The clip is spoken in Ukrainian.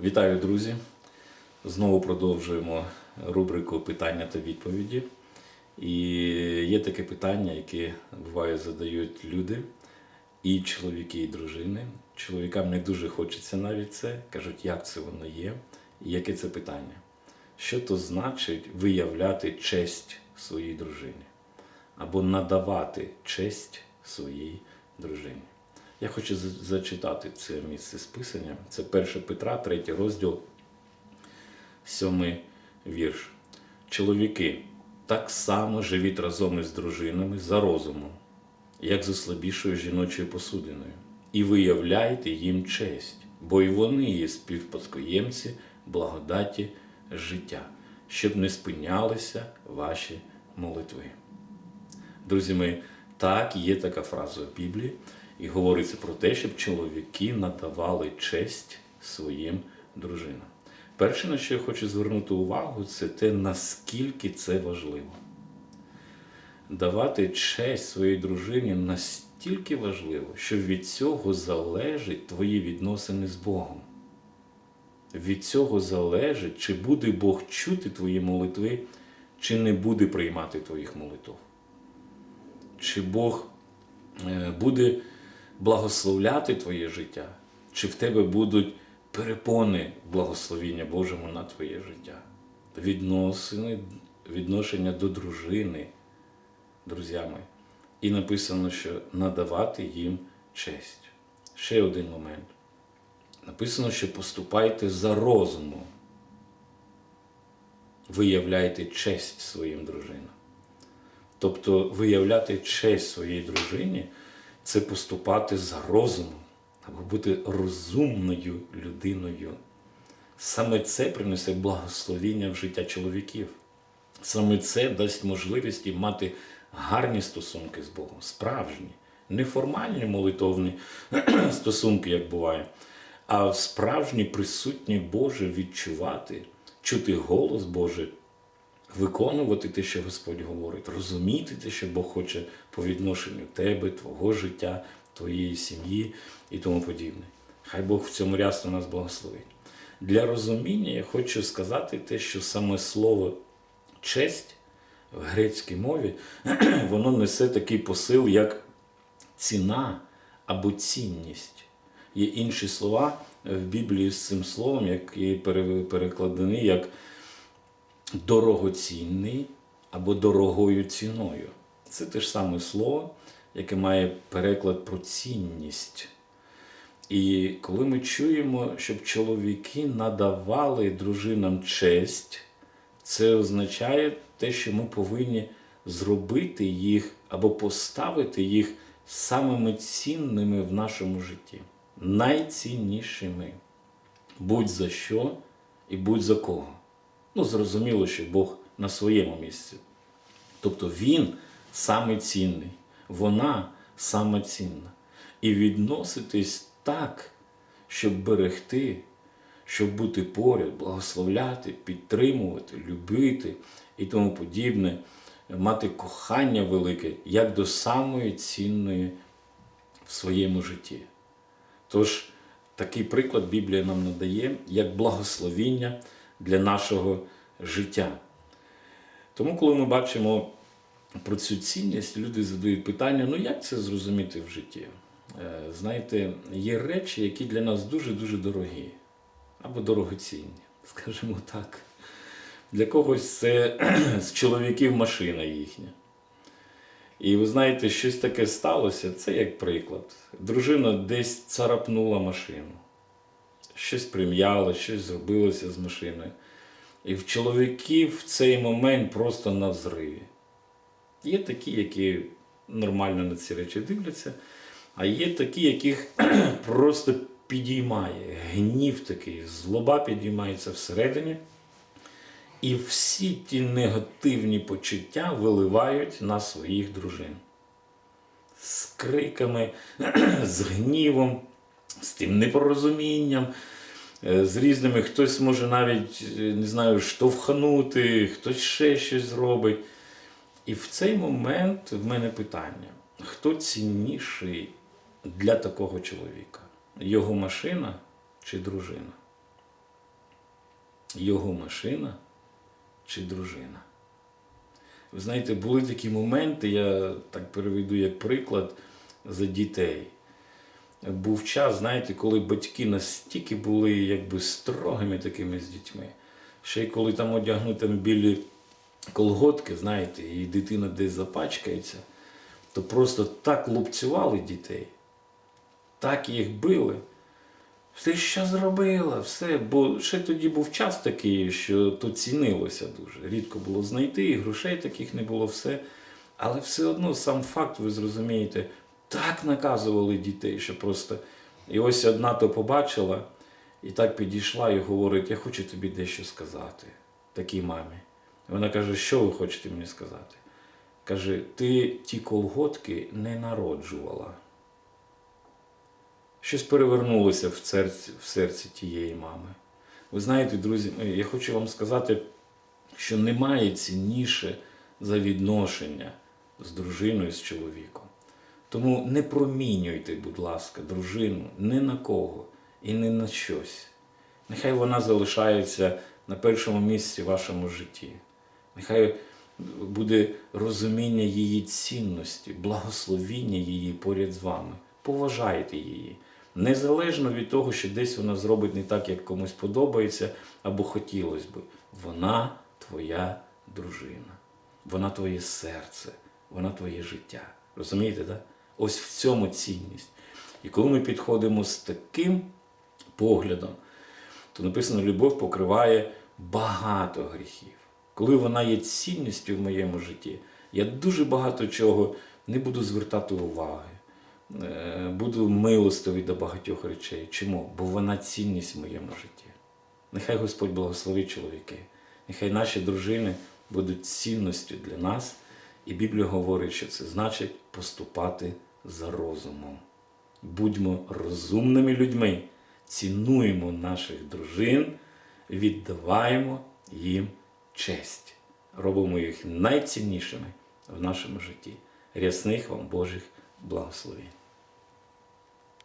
Вітаю, друзі! Знову продовжуємо рубрику питання та відповіді. І є таке питання, яке буває задають люди, і чоловіки, і дружини. Чоловікам не дуже хочеться навіть це. Кажуть, як це воно є, і яке це питання. Що то значить виявляти честь своїй дружині? Або надавати честь своїй дружині? Я хочу зачитати це місце списання. Це 1 Петра, 3 розділ, 7 вірш. Чоловіки, так само живіть разом із дружинами за розумом, як за слабішою жіночою посудиною, і виявляйте їм честь, бо й вони є співпадкоємці благодаті життя, щоб не спинялися ваші молитви. Друзі мої, так, є така фраза в Біблії, і говориться про те, щоб чоловіки надавали честь своїм дружинам. Перше, на що я хочу звернути увагу, це те, наскільки це важливо. Давати честь своїй дружині настільки важливо, що від цього залежить твої відносини з Богом. Від цього залежить, чи буде Бог чути твої молитви, чи не буде приймати твоїх молитв. Чи Бог е, буде благословляти твоє життя, чи в тебе будуть перепони благословіння Божому на твоє життя. Відносини, відношення до дружини, друзями. І написано, що надавати їм честь. Ще один момент. Написано, що поступайте за розумом. Виявляйте честь своїм дружинам. Тобто виявляти честь своїй дружині це поступати за розумом або бути розумною людиною. Саме це принесе благословіння в життя чоловіків. Саме це дасть можливість мати гарні стосунки з Богом, справжні, неформальні молитовні стосунки, як буває, а справжні присутні Боже відчувати, чути голос Божий виконувати те, що Господь говорить, розуміти те, що Бог хоче по відношенню тебе, твого життя, твоєї сім'ї і тому подібне. Хай Бог в цьому рясно нас благословить. Для розуміння я хочу сказати те, що саме слово честь в грецькій мові воно несе такий посил, як ціна або цінність. Є інші слова в Біблії з цим словом, які перекладені як дорогоцінний або дорогою ціною. Це те ж саме слово, яке має переклад про цінність. І коли ми чуємо, щоб чоловіки надавали дружинам честь, це означає те, що ми повинні зробити їх або поставити їх самими цінними в нашому житті, найціннішими. Будь за що і будь за кого. Ну, зрозуміло, що Бог на своєму місці. Тобто Він саме цінний, вона саме цінна. І відноситись так, щоб берегти, щоб бути поряд, благословляти, підтримувати, любити і тому подібне, мати кохання велике, як до самої цінної в своєму житті. Тож такий приклад Біблія нам надає як благословіння для нашого життя. Тому, коли ми бачимо про цю цінність, люди задають питання: ну як це зрозуміти в житті? Е, Знаєте, є речі, які для нас дуже-дуже дорогі або дорогоцінні, скажімо так. Для когось це з чоловіків машина їхня. І ви знаєте, щось таке сталося, це як приклад. Дружина десь царапнула машину, щось прим'яло, щось зробилося з машиною. І в чоловіків в цей момент просто на взриві. Є такі, які нормально на ці речі дивляться, а є такі, яких просто підіймає гнів такий, злоба підіймається всередині. І всі ті негативні почуття виливають на своїх дружин. З криками, з гнівом, з тим непорозумінням, е, з різними, хтось може навіть, е, не знаю, штовханути, хтось ще щось зробить. І в цей момент в мене питання: хто цінніший для такого чоловіка? Його машина чи дружина? його машина чи дружина. Ви знаєте, були такі моменти, я так переведу як приклад за дітей. Був час, знаєте, коли батьки настільки були якби строгими такими з дітьми. Ще й коли там одягнуть там білі колготки, знаєте, і дитина десь запачкається, то просто так лупцювали дітей, так їх били. Ти що зробила? Все, бо ще тоді був час такий, що то цінилося дуже. Рідко було знайти, і грошей таких не було, все. Але все одно сам факт, ви зрозумієте, так наказували дітей, що просто. І ось одна то побачила і так підійшла і говорить: Я хочу тобі дещо сказати, такій мамі. Вона каже, що ви хочете мені сказати? Каже, ти ті колготки не народжувала. Щось перевернулося в серці, в серці тієї мами. Ви знаєте, друзі, я хочу вам сказати, що немає цінніше за відношення з дружиною, з чоловіком. Тому не промінюйте, будь ласка, дружину ні на кого і ні на щось. Нехай вона залишається на першому місці в вашому житті. Нехай буде розуміння її цінності, благословіння її поряд з вами. Поважайте її. Незалежно від того, що десь вона зробить не так, як комусь подобається або хотілося би. Вона твоя дружина, вона твоє серце, вона твоє життя. Розумієте, так? Ось в цьому цінність. І коли ми підходимо з таким поглядом, то написано, любов покриває багато гріхів. Коли вона є цінністю в моєму житті, я дуже багато чого не буду звертати уваги. Е, Буду милостивий до багатьох речей. Чому? Бо вона цінність в моєму житті. Нехай Господь благословить чоловіки, нехай наші дружини будуть цінністю для нас. І Біблія говорить, що це значить поступати за розумом. Будьмо розумними людьми, цінуємо наших дружин, віддаваємо їм честь, робимо їх найціннішими в нашому житті. Рясних вам Божих благословень.